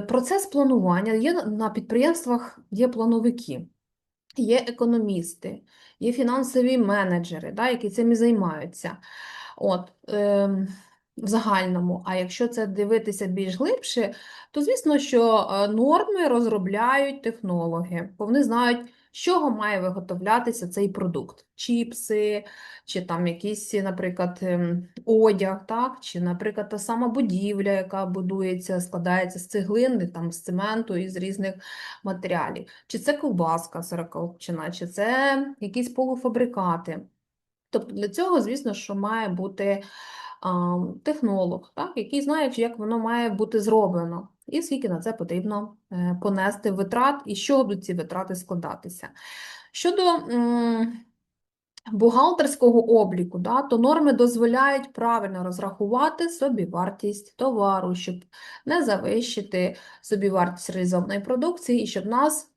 Процес планування є на- підприємствах є плановики, є економісти, є фінансові менеджери, да, які цим і займаються. От, е, в загальному. А якщо це дивитися більш глибше, то звісно, що е, норми розробляють технологи, вони знають, з чого має виготовлятися цей продукт. Чіпси, чи там якийсь, наприклад, ем, одяг, так? чи, наприклад, та сама будівля, яка будується, складається з цеглини, там, з цементу і з різних матеріалів. Чи це ковбаска сирокопчена, чи це якісь полуфабрикати. Тобто для цього, звісно, що має бути технолог, так, який знає, як воно має бути зроблено, і скільки на це потрібно е, понести витрат, і чого будуть ці витрати складатися. Щодо бухгалтерського обліку, да, то норми дозволяють правильно розрахувати собівартість товару, щоб не завищити собівартість реалізованої продукції, і щоб нас,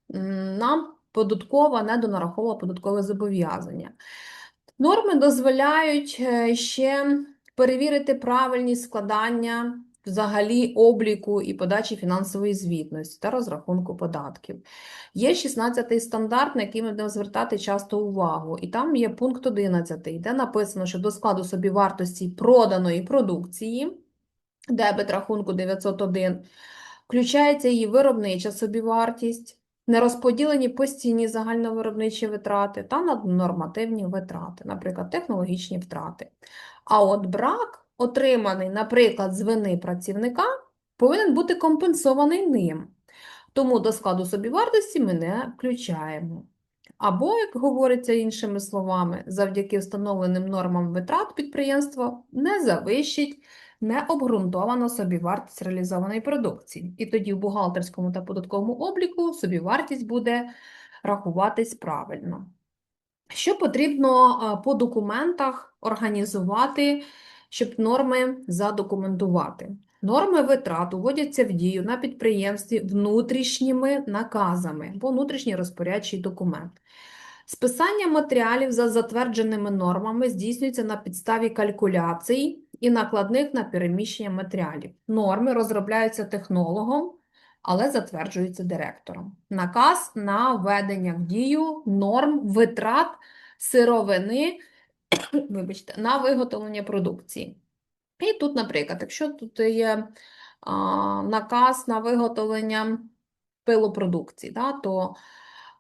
нам податкова не донараховувала податкове зобов'язання. Норми дозволяють е, ще перевірити правильність складання взагалі обліку і подачі фінансової звітності та розрахунку податків. Є 16-й стандарт, на який ми будемо звертати часто увагу, і там є пункт 11, де написано, що до складу собівартості проданої продукції, дебет рахунку 901, включається її виробнича собівартість, нерозподілені постійні загальновиробничі витрати та наднормативні витрати, наприклад, технологічні втрати. А от брак, отриманий, наприклад, з вини працівника, повинен бути компенсований ним. Тому до складу собівартості ми не включаємо. Або, як говориться іншими словами, завдяки встановленим нормам витрат підприємство не завищить необґрунтовано собівартість реалізованої продукції. І тоді в бухгалтерському та податковому обліку собівартість буде рахуватись правильно. Що потрібно по документах організувати, щоб норми задокументувати? Норми витрат уводяться в дію на підприємстві внутрішніми наказами, або внутрішній розпорядчий документ. Списання матеріалів за затвердженими нормами здійснюється на підставі калькуляцій і накладних на переміщення матеріалів. Норми розробляються технологом, але затверджуються директором. Наказ на введення в дію норм витрат сировини вибачте, на виготовлення продукції. І тут, наприклад, якщо тут є а, наказ на виготовлення пилопродукції, да, то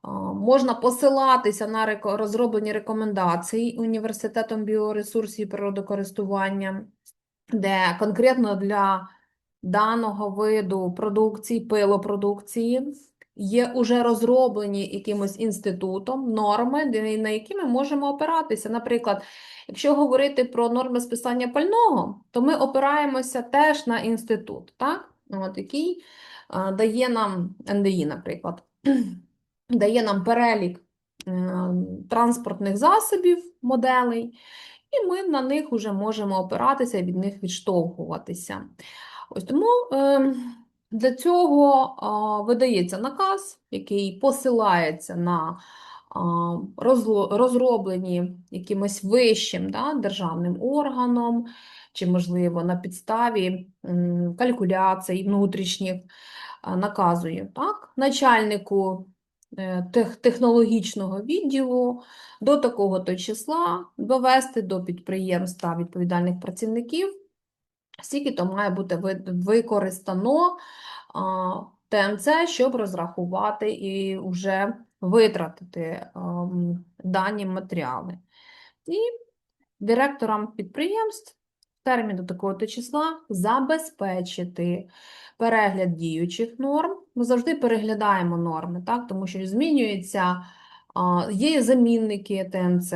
а, можна посилатися на розроблені рекомендації Університетом біоресурсів і природокористування, де конкретно для даного виду продукції, пилопродукції, є уже розроблені якимось інститутом норми, на які ми можемо опиратися. Наприклад, якщо говорити про норми списання пального, то ми опираємося теж на інститут, так? От, який дає нам НДІ, наприклад, дає нам перелік е, транспортних засобів, моделей, і ми на них вже можемо опиратися і від них відштовхуватися. Ось тому е, для цього видається наказ, який посилається на розроблені якимось вищим да, державним органом, чи, можливо, на підставі калькуляцій внутрішніх наказує так, начальнику е, технологічного відділу до такого-то числа довести до підприємства відповідальних працівників скільки то має бути використано ТМЦ, щоб розрахувати і вже витратити дані матеріали. І директорам підприємств термін до такого-то числа забезпечити перегляд діючих норм. Ми завжди переглядаємо норми, так? тому що змінюється, є замінники ТМЦ,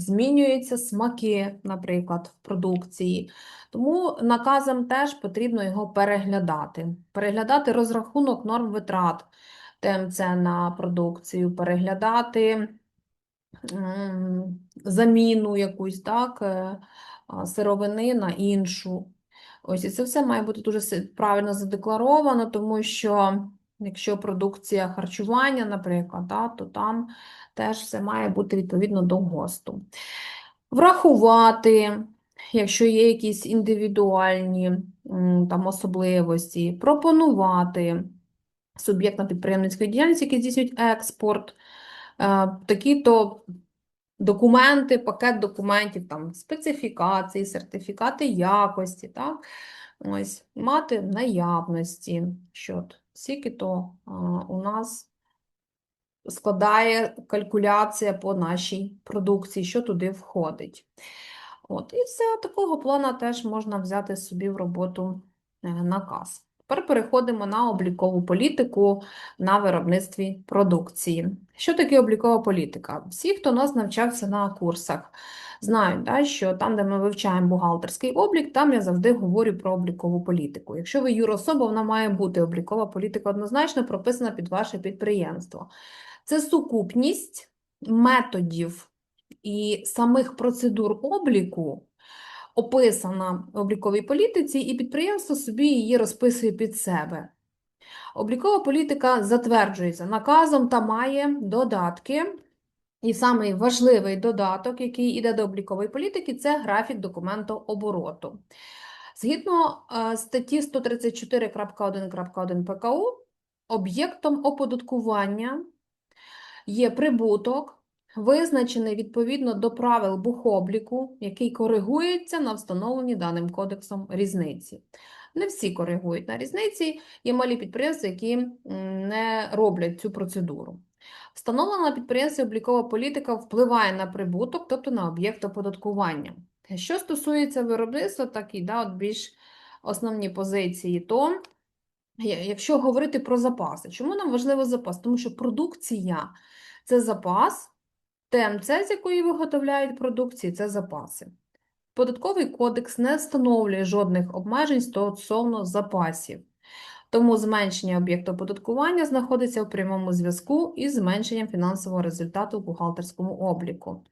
змінюються смаки, наприклад, в продукції. Тому наказом теж потрібно його переглядати. Переглядати розрахунок норм витрат ТМЦ на продукцію, переглядати заміну якусь, так, е, сировини на іншу. Ось і це все має бути дуже правильно задекларовано, тому що якщо продукція харчування, наприклад, да, то там теж все має бути відповідно до ГОСТу. Врахувати, якщо є якісь індивідуальні там особливості, пропонувати суб'єктам підприємницької діяльності, які здійснюють експорт, е, такі-то документи, пакет документів, там специфікації, сертифікати якості, так? Ось, мати наявності, що от скільки-то у нас складає калькуляція по нашій продукції, що туди входить. От, і все такого плана теж можна взяти собі в роботу е, наказ. Тепер переходимо на облікову політику на виробництві продукції. Що таке облікова політика? Всі, хто нас навчався на курсах, знають, да, що там, де ми вивчаємо бухгалтерський облік, там я завжди говорю про облікову політику. Якщо ви юрособа, вона має бути облікова політика однозначно прописана під ваше підприємство. Це сукупність методів і самих процедур обліку, описана в обліковій політиці, і підприємство собі її розписує під себе. Облікова політика затверджується наказом та має додатки. І самий важливий додаток, який йде до облікової політики, це графік документообороту. Згідно е, статті 134.1.1 ПКУ, об'єктом оподаткування є прибуток, визначений відповідно до правил бухобліку, який коригується на встановлені даним кодексом різниці. Не всі коригують на різниці, є малі підприємства, які не роблять цю процедуру. Встановлена на підприємстві облікова політика впливає на прибуток, тобто на об'єкт оподаткування. Що стосується виробництва, так і да, от більш основні позиції, то якщо говорити про запаси, чому нам важливо запас? Тому що продукція це запас, ТМЦ, з якої виготовляють продукції, це запаси. Податковий кодекс не встановлює жодних обмежень стосовно запасів. Тому зменшення об'єкту оподаткування знаходиться в прямому зв'язку із зменшенням фінансового результату в бухгалтерському обліку.